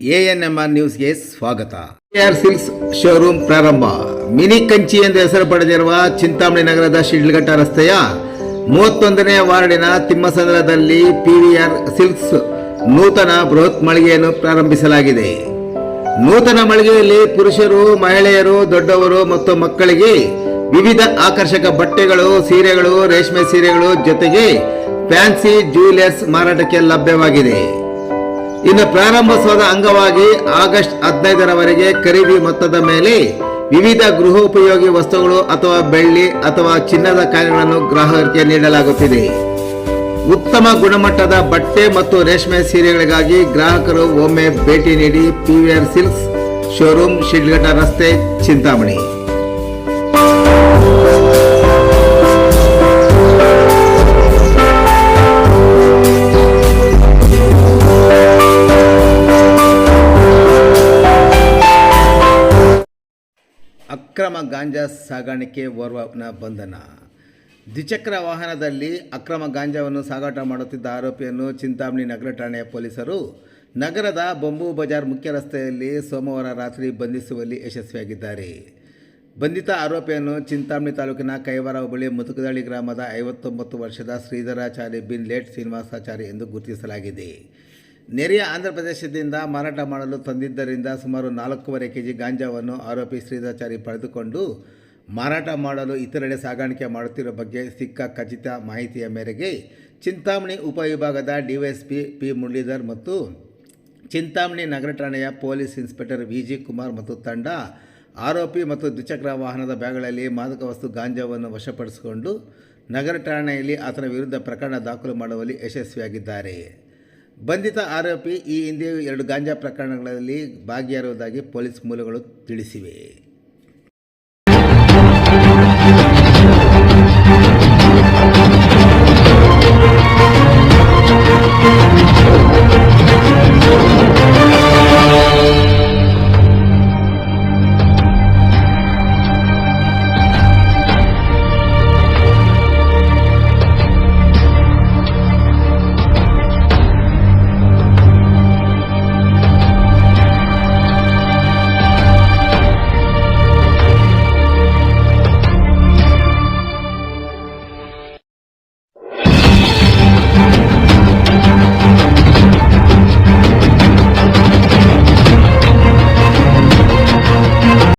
ANMR ನ್ಯೂಸ್ಗೆ ಸ್ವಾಗತ. R silks showroom ಪ್ರಾರಂಭ. ಮಿನಿ ಕಂಚಿ ಎಂದು ಹೆಸರು ಪಡೆದಿರುವ ಚಿಂತಾಮಣಿ ನಗರದ ಶಿಡ್ಲಘಟ್ಟ ರಸ್ತೆಯ ಮೂವತ್ತೊಂದನೇ ವಾರ್ಡಿನ ತಿಮ್ಮಸಂದ್ರದಲ್ಲಿ ಪಿವಿಆರ್ ಸಿಲ್ಕ್ಸ್ ನೂತನ ಬೃಹತ್ ಮಳಿಗೆಯನ್ನು ಪ್ರಾರಂಭಿಸಲಾಗಿದೆ. ನೂತನ ಮಳಿಗೆಯಲ್ಲಿ ಪುರುಷರು ಮಹಿಳೆಯರು ದೊಡ್ಡವರು ಮತ್ತು ಮಕ್ಕಳಿಗೆ ವಿವಿಧ ಆಕರ್ಷಕ ಬಟ್ಟೆಗಳು ಸೀರೆಗಳು ರೇಷ್ಮೆ ಸೀರೆಗಳು ಜೊತೆಗೆ ಫ್ಯಾನ್ಸಿ ಜ್ಯುವೆಲರ್ಸ್ ಮಾರಾಟಕ್ಕೆ ಲಭ್ಯವಾಗಿದೆ. ಇನ್ನು ಪ್ರಾರಂಭೋತ್ಸವದ ಅಂಗವಾಗಿ ಆಗಸ್ಟ್ ಹದಿನೈದರವರೆಗೆ ಖರೀದಿ ಮೊತ್ತದ ಮೇಲೆ ವಿವಿಧ ಗೃಹೋಪಯೋಗಿ ವಸ್ತುಗಳು ಅಥವಾ ಬೆಳ್ಳಿ ಅಥವಾ ಚಿನ್ನದ ಕಾರ್ಯಗಳನ್ನು ಗ್ರಾಹಕರಿಗೆ ನೀಡಲಾಗುತ್ತಿದೆ. ಉತ್ತಮ ಗುಣಮಟ್ಟದ ಬಟ್ಟೆ ಮತ್ತು ರೇಷ್ಮೆ ಸೀರೆಗಳಿಗಾಗಿ ಗ್ರಾಹಕರು ಒಮ್ಮೆ ಭೇಟಿ ನೀಡಿ ಪಿವಿಆರ್ ಸಿಲ್ಕ್ಸ್, ಶೋರೂಮ್ ಶಿಡ್ಲಘಟ್ಟ ರಸ್ತೆ, ಚಿಂತಾಮಣಿ. ಅಕ್ರಮ ಗಾಂಜಾ ಸಾಗಾಣಿಕೆ ಓರ್ವನ ಬಂಧನ. ದ್ವಿಚಕ್ರ ವಾಹನದಲ್ಲಿ ಅಕ್ರಮ ಗಾಂಜಾವನ್ನು ಸಾಗಾಟ ಮಾಡುತ್ತಿದ್ದ ಆರೋಪಿಯನ್ನು ಚಿಂತಾಮಣಿ ನಗರ ಠಾಣೆಯ ಪೊಲೀಸರು ನಗರದ ಬೊಂಬು ಬಜಾರ್ ಮುಖ್ಯ ರಸ್ತೆಯಲ್ಲಿ ಸೋಮವಾರ ರಾತ್ರಿ ಬಂಧಿಸುವಲ್ಲಿ ಯಶಸ್ವಿಯಾಗಿದ್ದಾರೆ. ಬಂಧಿತ ಆರೋಪಿಯನ್ನು ಚಿಂತಾಮಣಿ ತಾಲೂಕಿನ ಕೈವಾರ ಹೋಬಳಿ ಮುತುಕದಳ್ಳಿ ಗ್ರಾಮದ ಐವತ್ತೊಂಬತ್ತು ವರ್ಷದ ಶ್ರೀಧರಾಚಾರಿ ಬಿನ್ ಲೇಟ್ ಶ್ರೀನಿವಾಸಾಚಾರಿ ಎಂದು ಗುರುತಿಸಲಾಗಿದೆ. ನೆರೆಯ ಆಂಧ್ರ ಪ್ರದೇಶದಿಂದ ಮಾರಾಟ ಮಾಡಲು ತಂದಿದ್ದರಿಂದ ಸುಮಾರು ನಾಲ್ಕೂವರೆ ಕೆಜಿ ಗಾಂಜಾವನ್ನು ಆರೋಪಿ ಶ್ರೀಧಾಚಾರಿ ಪಡೆದುಕೊಂಡು ಮಾರಾಟ ಮಾಡಲು ಇತರೆಡೆ ಸಾಗಾಣಿಕೆ ಮಾಡುತ್ತಿರುವ ಬಗ್ಗೆ ಸಿಕ್ಕ ಖಚಿತ ಮಾಹಿತಿಯ ಮೇರೆಗೆ ಚಿಂತಾಮಣಿ ಉಪವಿಭಾಗದ ಡಿವೈಎಸ್ಪಿ ಪಿ ಮುರಳೀಧರ್ ಮತ್ತು ಚಿಂತಾಮಣಿ ನಗರ ಠಾಣೆಯ police inspector V G Kumar ಮತ್ತು ತಂಡ ಆರೋಪಿ ಮತ್ತು ದ್ವಿಚಕ್ರ ವಾಹನದ ಬ್ಯಾಗ್ಗಳಲ್ಲಿ ಮಾದಕ ವಸ್ತು ಗಾಂಜಾವನ್ನು ವಶಪಡಿಸಿಕೊಂಡು ನಗರ ಠಾಣೆಯಲ್ಲಿ ಆತನ ವಿರುದ್ಧ ಪ್ರಕರಣ ದಾಖಲು ಮಾಡುವಲ್ಲಿ ಯಶಸ್ವಿಯಾಗಿದ್ದಾರೆ. ಬಂಧಿತ ಆರೋಪಿ ಈ ಹಿಂದೆ ಎರಡು ಗಾಂಜಾ ಪ್ರಕರಣಗಳಲ್ಲಿ ಭಾಗಿಯಾಗಿರುವುದಾಗಿ ಪೊಲೀಸ್ ಮೂಲಗಳು ತಿಳಿಸಿವೆ.